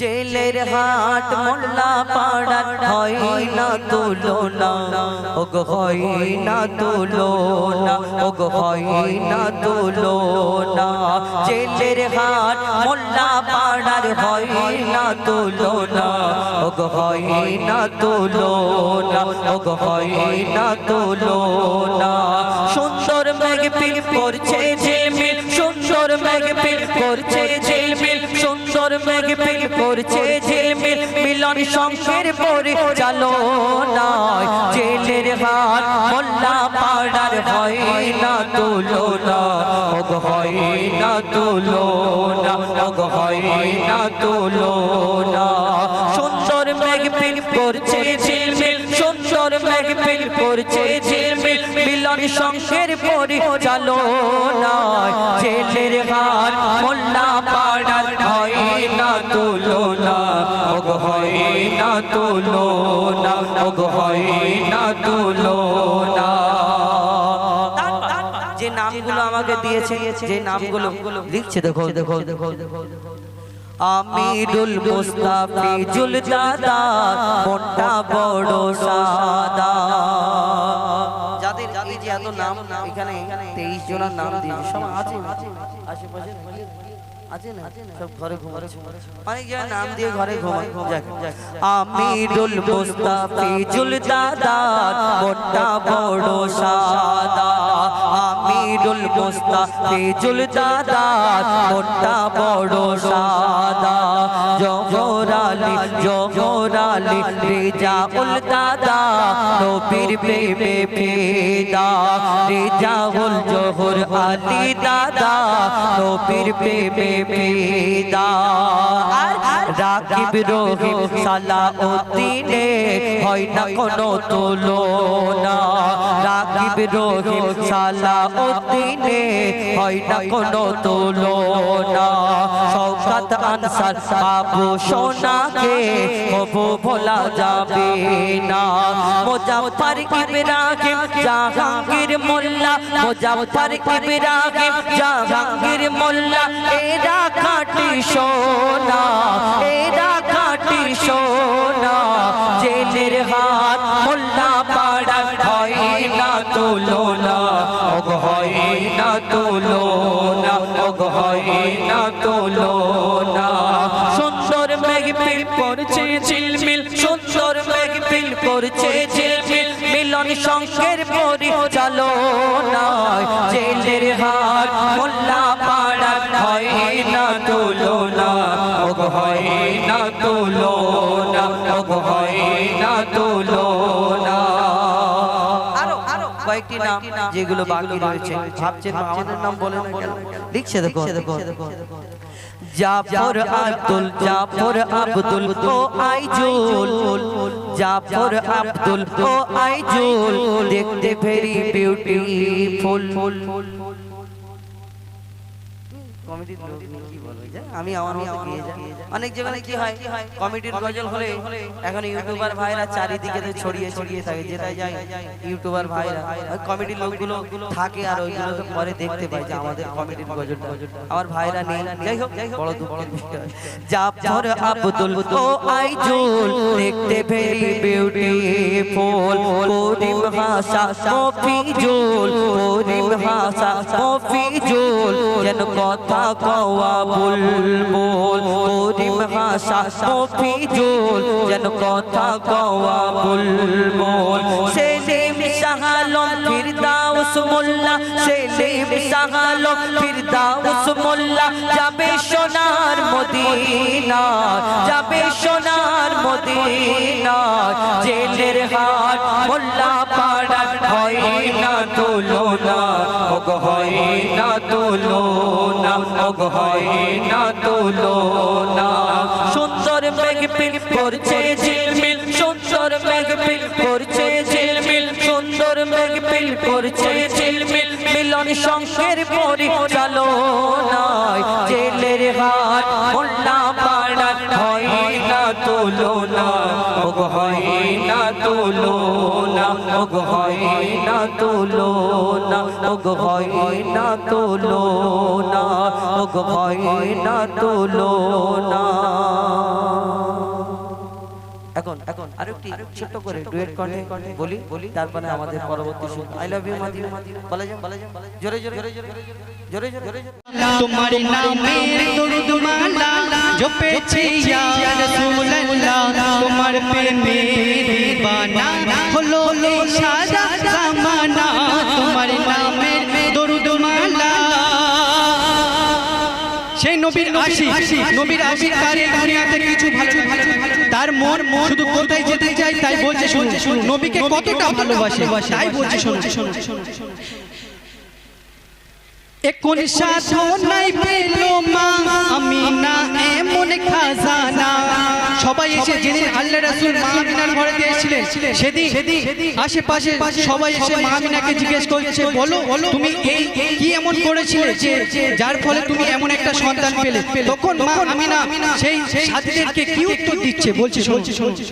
জেলের হাট মোল্লা পাড়ার হয় না তুলনা। ওগ হয় না তুলনা, ওগ হয় না তুলনা। জেলের হাট মোল্লা পাড়ার হয় না তুলনা। ওগ হয় না তুলনা, ওগ হয় না তুলনা। সুন্দর মেঘ পিল করছে ঝিলমিল, সুন্দর মেঘ পিল করছে ঝিলমিল। মেঘ পিল করছে ঝিলমিল, মিলন শঙ্কের পরে চালো নয়, জেলের হাত মোল্লা পাড়ার হয় না তুলনা, ওগ হয় না তুলনা, ওগ হয় না তুলনা। সুন্দর মেঘ পিল করছে ঝিলমিল, সুন্দর মেঘ পিল করছে ঝিলমিল, মিলন শঙ্কের পরে চালো নয়, জেলের হাত না হয় না তুলনা যে নামগুলো আমাকে দিয়েছে, যে নামগুলো লিখছে, দেখো দেখো দেখো। দেখো আমিরুল মুস্তাফিজুল দাদা মোটা বড় সাদা। যাদের এই যে এত নাম, এখানে তেইশ জনের নাম দিয়েছে সব আছে। আশেপাশে না সব ঘরে ঘুমাচ্ছে। অনেক জায়গায় নাম দিয়ে ঘরে ঘুমায়। যাক। আমিরুল মুস্তাফিজুল দাদা মোটা বড় সাদা। আমিরুল মুস্তাফিজুল দাদা মোটা বড় সাদা। জহরালি জহরালি, রেজাউল দাদা নবীর প্রেমে ফেদা, রেজাউল জহর আলী দাদা, নবীর প্রেমে ফেদা। রাকিব রহিম সালাউদ্দিনে হয় না কোনো তুলনা। রাকিব রহিম সালাউদ্দিনে হয় না কোনো তুলনা। শওকত আনসার বাবু সোনাকে কবু ভোলা যাবে না। মুজাফফর ইব্রাহিম জাহাঙ্গীর মোল্লা, মুজাফফর ইব্রাহিম জাহাঙ্গীর মোল্লা, এরা খাটি সোনা, এরা খাটি সোনা। জেলের হাত মোল্লা পাড়া হয় না তুলনা, ওগ হয় না তুলনা, ওগ হয় না তুলনা। মিলন শঙ্কের পরি চালো নয় জেলের হাট মোল্লা পাড়া হয় না তুলনা। ওগ হয় না তুলনা। ওগ হয় না তুলনা। আরও আরও কয়েকটি নাম যেগুলো বাকি রয়েছে। ভাবছেন আমাদের নাম বলে না কেন? লিখছে দেখো। দেখো। জাফর আব্দুল জাফর আব্দুল ও আইজুল। জাফর আব্দুল ও আইজুল। দেখতে ভেরি বিউটিফুল কমিটির লোক কি বলবে যে? আমি আমার মতো গিয়ে যাই অনেক জায়গায় কি হয় কমিটির গজল হলে এখন ইউটিউবার ভাইরা চারিদিকে তো ছড়িয়ে ছড়িয়ে থাকে যেটাই যায় ইউটিউবার ভাইরা কমিটির লোকগুলো থাকে আর ওইগুলো তো পরে দেখতে পাই যে আমাদের কমিটির গজলটা আমার ভাইরা নেই যাই হোক বড় দুঃখের বিষয় জাফর আব্দুল ও আইজুল দেখতে ভেরি বিউটিফুল করিম হাসা মফিজুল করিম হাসা মফিজুল যেন কথা কওয়া বুলবুল করিম হাসা মফিজুল যেন কথা কওয়া বুলবুল সেলিম শাহালম মোল্লা সেলিম ফিরদাউস মোল্লা যাবে সোনার মদিনা, যাবে সোনার মদিনা, জেলের হাট মোল্লা পাড়া হয় না হয় না হয় না সুন্দর মেঘ পিল করছে করছে ঝিলমিল, মিলন শঙ্কের পরি চালো নাই জেলের হাট, মোল্লা পাড়া হয় না তুলনা। ও গো হয় না তুলো না গো হয় না তুলো না ও গো হয় না তুলো না গো হয় না তুলো না এখন এখন আরেকটি ছোট করে ডুয়েট কণ্ঠে বলি বলি তারপরে আমাদের পরবর্তী শুরু আই লাভ ইউ মাদি বলে যাও বলে যাও জোরে জোরে জোরে জোরে জোরে জোরে তোমার নামে দরুদ মালা জপেছি ইয়া রাসূলুল্লাহ তোমার প্রেমে দিবানা হলো সারা জামানা। তোমার নবীর আশি নবীর আশি তার এই দুনিয়াতে কিছু ভালো ভালো তার মন শুধু কোথায় যেতে চাই তাই বলছে শুনুন। নবীকে কতটা ভালোবাসে তাই বলছে শুনুন। এখন সাধনাই পেল মা আমি না এমন খাজানা। সবাই এসে যেদিন আল্লাহ রাসূল মা আমিনার ঘরে দিয়েছিলেন সেদিন আশেপাশে সবাই এসে মা আমিনাকে জিজ্ঞেস করছে বলো বলো তুমি এই কি এমন করেছিলে যে যার ফলে তুমি এমন একটা সন্তান পেলে? তখন মা আমিনা সেই সাথীদেরকে কি উত্তর দিচ্ছে বলছে শুনছি শুনছি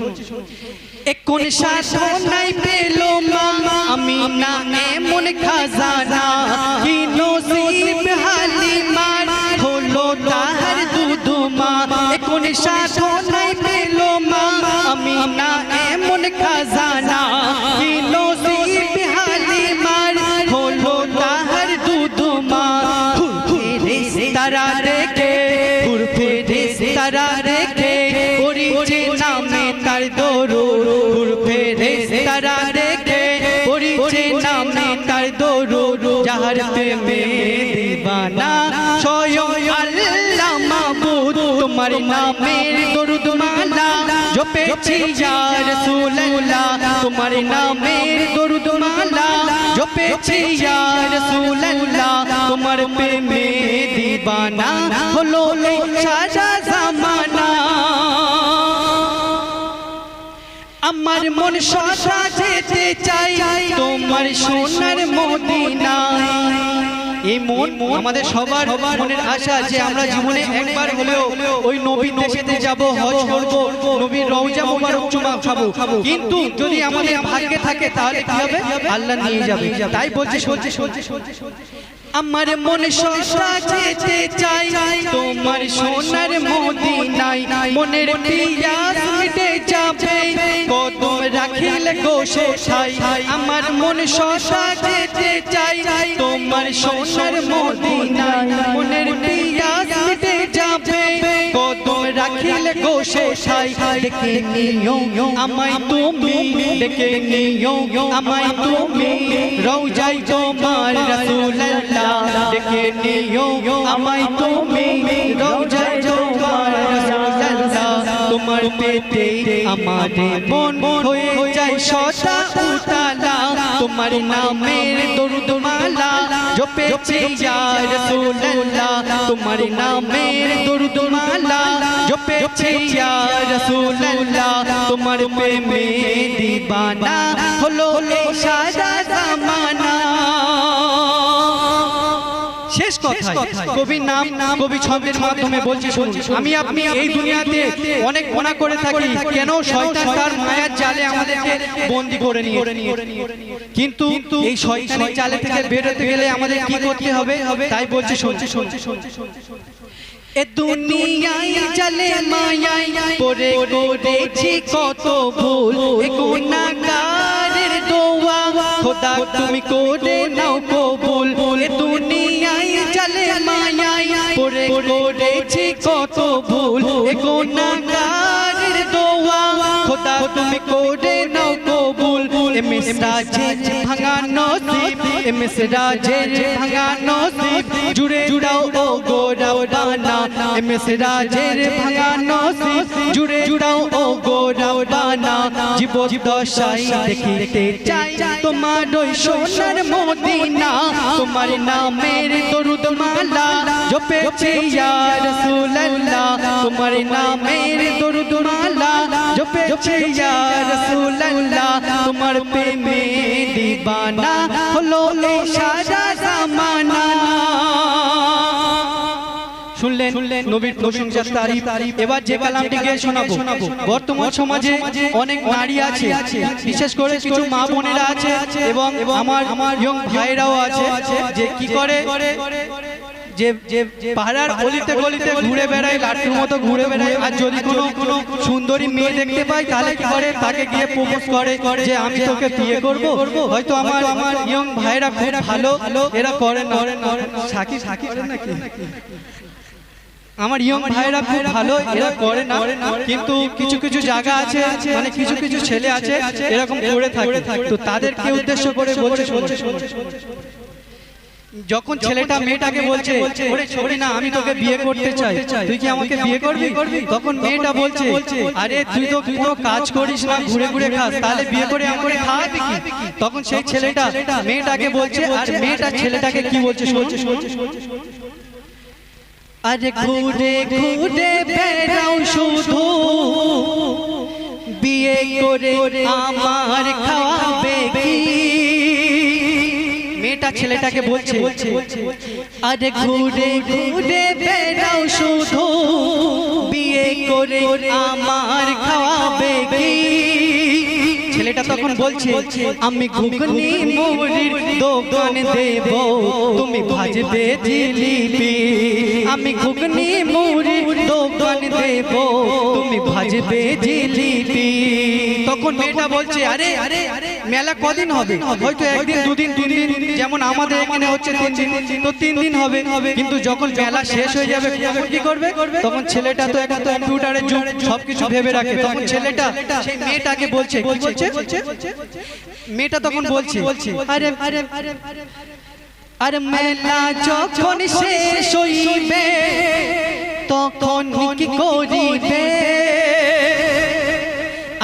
এখন সাধনাই পেল মা আমি না এমন খাজানা কি নসিব হালিমার হলো তাহার দুদু মা এখন জপেছি রাসূলুল্লাহ। তোমার নামের দরুদ মালা জপেছি রাসূলুল্লাহ। তোমার প্রেমে দিবানা হলো সারা জামানা। আমার মন সদা যেতে চাই তোমার সোনার এই মন আমাদের সবার মনের আশা যে আমরা জীবনে একবার হলেও ওই নবীর দেশেতে যাব, হজ করব, নবীর রওজা মোবারক চুমা খাব। কিন্তু যদি আমাদের ভাগ্যে থাকে, তাহলে কি হবে? আল্লাহ নিয়ে যাবে। তাই বলছে সহ্য সহ্য আমার মনে সদা যেতে চাই, তোমার সোনার মদিনায় মনের পিয়াস মিটে যাবে। কদম রাখিলে গোশে ঠাই আমার মনে সদা যেতে চাই, তোমার সোনার মদিনায় মনের পিয়াস মিটে যাবে। কদম রাখিলে গোশে ঠাই ডেকে নিও, আমায় তুমি, ডেকে নিও, আমায় তুমি। রওজাই তোমার রাসূলুল্লাহ আমায় তুমি। তোমার পেটে আমার মন হয়ে যায় সদা উতালা। তোমার নামের দরুদ মালা জপেছি ইয়া রাসূলুল্লাহ। তোমার নামের দরুদ মালা জপেছি ইয়া রাসূলুল্লাহ। তোমার প্রেমে দিবানা হলো সারা জামানা। শেষ কথা কবির নাম কবি ছন্দের মাধ্যমে বলছি আমি আপনি এই দুনিয়াতে অনেক মনা করে থাকি কেন শয়তান তার মায়ার জালে আমাদেরকে বন্দি করে নিয়ে কিন্তু এই শয়তানের জালে থেকে বেরোতে গেলে আমাদের কি করতে হবে? তাই বলছি শুনছি শুনছি শুনছি শুনছি এ দুনিয়ায় জালে মায়ায় পরে করেছি কত ভুল। এ গুনাহগারের দোয়া। খোদা তুমি করে নাও। এ মিসরাজের ভাঙা নসিব এ মিসরাজের ভাঙা নসিব জুড়ে জুড়াও ও গোরাও বানা এ মিসরাজের ভাঙা নসিব জুড়ে জুড়াও ও গোরাও বানা জীবন দশাই দেখিতে চাই তোমার নামের তোমার প্রেমে দিবানা হলো এই সারা জামানা। শুনলেন শুনলেন নবীর প্রশংসা তারিফ। এবার যে কালামটি গিয়ে শোনাবো। বর্তমান সমাজে অনেক নারী আছে। বিশেষ করে কিছু মা বোনেরা আছে এবং আমার আমার ইয়ং ভাইরাও আছে যে কি করে যে যে পাড়ার গলিতে গলিতে ঘুরে বেড়ায় মতো ঘুরে বেড়ায় আর যদি কোনো কোনো সুন্দরী মেয়ে দেখতে পায় তাহলে কি করে তাকে গিয়ে প্রপোজ করে যে আমি তোকে বিয়ে করব হয়তো আমার আমার ইয়ং ভাইরা খুব ভালো এরা করে না সাকি সাকি নাকি আমার ইয়ং ভাইরা খুব ভালো এরা করে না কিন্তু কিছু কিছু জায়গা আছে মানে কিছু কিছু ছেলে আছে এরকম করে থাকে তো তাদেরকে উদ্দেশ্য করে বলছে বলছে যখন ছেলেটা মেয়েটাকে বলছে ওরে না আমি তোকে বিয়ে করতে চাই। তুই কি আমাকে বিয়ে করবি? তখন মেয়েটা বলছে আরে তুই তো কোনো কাজ করিস না ঘুরে ঘুরে খাস। তাহলে বিয়ে করে আমাকে খাওয়াবি কি? তখন সেই ছেলেটা মেয়েটাকে বলছে আর মেয়েটা ছেলেটাকে কি বলছে শুনছে শুনছে আরে ঘুরে ঘুরে বেড়াও শুধু। বিয়ে করে আমার খাওয়াবে কি? মেয়েটা ছেলেটাকে বলছে আরে ঘুরে ঘুরে বেড়াও শুধু। বিয়ে করে আমার খাওয়াবে কি? ছেলেটা তখন বলছে আমি ঘুগনি মুড়ির দোকান দেব। তুমি ভাজবে জিলিপি আমি ঘুগনি মুড়ির দোকান দেব। তুমি ভাজবে জিলিপি তখন মেয়েটা বলছে আরে আরে মেলা কদিন হবে? হয়তো একদিন দুদিন তিন দিন আমাদের এখানে হচ্ছে তিন দিন। তো তিন দিন হবে। কিন্তু যখন মেলা শেষ হয়ে যাবে কি করবে? তখন ছেলেটা তো একটা কম্পিউটারের যুগ, সবকিছু ভেবে রাখে। তখন ছেলেটা মেয়েটাকে বলছে বলছে? মেয়েটা তখন বলছে, আরে আরে আরে মেলা যখন শেষ হইবে, তখন কি করিবে?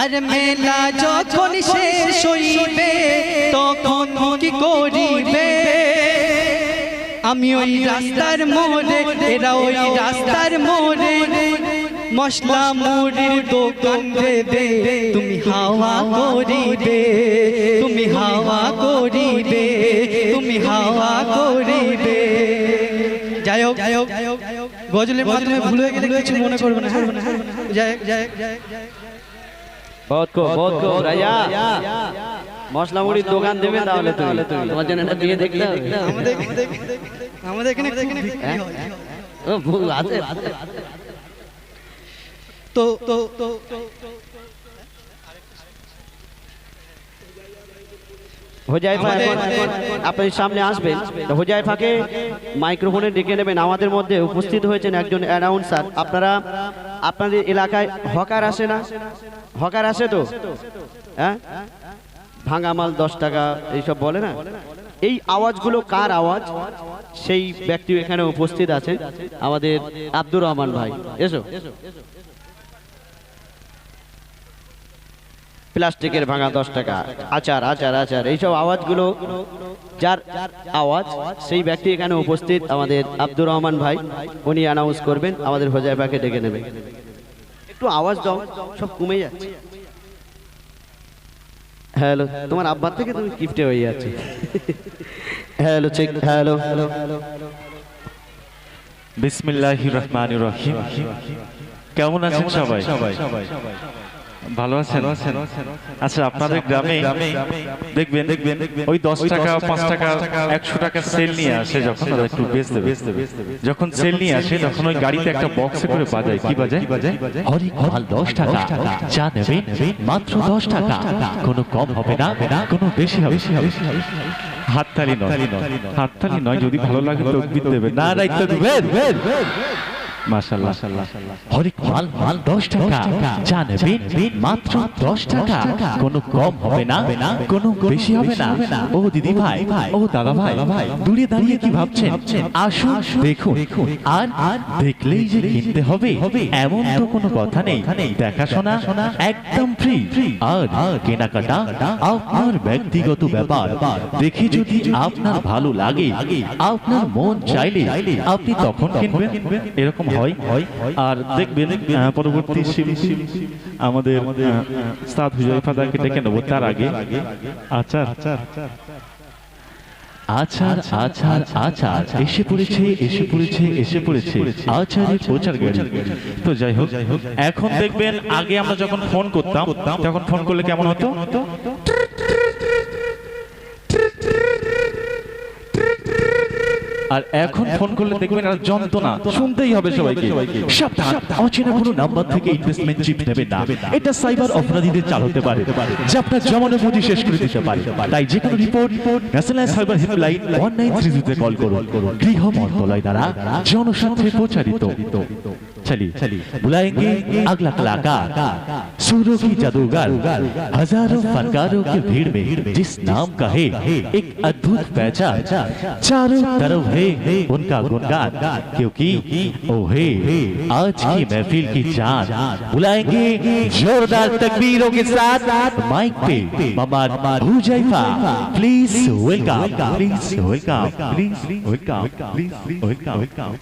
আরে মেলা যখন শেষ হইবে, তখন কি করিবে? আমি ওই রাস্তার মোড়ে এরা ওই রাস্তার মোড়ে। মশলা মুড়ির দোকান দেবে তুমি হাওয়া করিবে তুমি হাওয়া করিবে তুমি হাওয়া করিবে। যাই হোক যাই হোক গজলের মাধ্যমে ভুল হয়ে গেলে কিছু মনে করবে না হ্যাঁ? যাই হোক, যাই যাই। বহুত কো বহুত কো রাজা। মশলা মুড়ির দোকান দেবে তাহলে তুমি। তোমার জন্য একটা দিয়ে দেখতে হবে। আমাদের আমাদের এখানে ও ভুল আছে। তো তো তো হোজাইফা সামনে আসবেন। তো হোজাইফাকে মাইক্রোফোনে ডেকে নেবেন। আমাদের মধ্যে উপস্থিত হয়েছেন একজন অ্যানাউন্সার। আপনারা আপনাদের এলাকায় হকার আসে না? হকার আসে তো? হ্যাঁ? ভাঙা মাল দশ টাকা, এইসব বলে না? এই আওয়াজগুলো কার আওয়াজ? সেই ব্যক্তি এখানে উপস্থিত আছেন আমাদের আব্দুর রহমান ভাই। এসো। প্লাস্টিকের ভাঙা দশ টাকা। আচার আচার আচার, এইসব আওয়াজগুলো যার আওয়াজ, সেই ব্যক্তি এখানে উপস্থিত, আমাদের আব্দুর রহমান ভাই, উনি অ্যানাউন্স করবেন, আমাদের হোজাইবাকে ডেকে নেবেন একটু আওয়াজ দাও, সব কমে যাচ্ছে। হ্যালো তোমার আব্বার থেকে তুমি গিফটে হয়ে যাচ্ছে। হ্যালো চেক হ্যালো হ্যালো বিসমিল্লাহির রহমানির রহিম। কেমন আছেন সবাই? সবাই? ভালো আছেন? আচ্ছা আপনাদের গ্রামে দেখবেন দেখবেন ওই দশ টাকা পাঁচ টাকা একশো টাকা সেল নিয়ে আসে যখন একটু বেচতে বেচতে যখন সেল নিয়ে আসে তখন ওই গাড়িতে একটা বক্সে করে বাজায়। কি বাজায়? হরেক মাল দশ টাকা। যা নেবেন মাত্র দশ টাকা। কোনো কম হবে না কোনো বেশি হবে হাততালি নয়। হাততালি নয়। যদি ভালো লাগে তকবির দেবে না রাইতে দিবেন। মাশাআল্লাহ। হরেক মাল মাল দশ টাকা। যা মাত্র দশ টাকা। কোনো কম হবে না। কোনো বেশি হবে না। ও দিদি ভাই ও দাদা ভাই। দূরে দাঁড়িয়ে কি ভাবছেন? আসুন দেখুন। আর আর দেখলেই যে কিনতে হবে। এমন তো কোনো কথা নেই। দেখাশোনা একদম ফ্রি আর কেনাকাটা আপনার ব্যক্তিগত ব্যাপার। দেখে যদি আপনার ভালো লাগে আপনার মন চাইলে আপনি তখন কিনবেন। এরকম হয়। আর দেখবেন পরবর্তী শিল্পী আমাদের সাদ হুজাইফাদাকে ডেকে নেব। তার আগে। আচার। আচার। আচার আচার এসে পড়েছে এসে পড়েছে এসে পড়েছে। আচারের প্রচার গাড়ি। তো যাই হোক এখন দেখবেন আগে আমরা যখন ফোন করতাম তখন ফোন করলে কেমন হতো? আর এখন ফোন করলে দেখবেন আর যন্ত্রণা। শুনতেই হবে সবাইকে। সাবধান। অচেনা কোনো নাম্বার থেকে ইনভেস্টমেন্ট চিপ নেবে না। এটা সাইবার অপরাধীদের চাল হতে পারে। যে আপনার জমানো পুঁজি শেষ করে দিতে পারে। তাই যে কোনো report report national cyber helpline one nine three জিরোতে কল করুন। গৃহ মন্ত্রণালয় দ্বারা জনস্বার্থে প্রচারিত। চলি চলি। বুলায়েঙ্গে আগলা কলাকার सूरों की जादूगर। हज़ारों फनकारों की भीड़ में जिस नाम का है एक अद्भुत पहचान। चारों तरफ़ है उनका गुणगान क्योंकि ओ है आज की महफिल की जान। बुलाएँगे जोरदार तकबीरों के साथ। माइक पे Mohammad Huzaifa please welcome please welcome please welcome please welcome.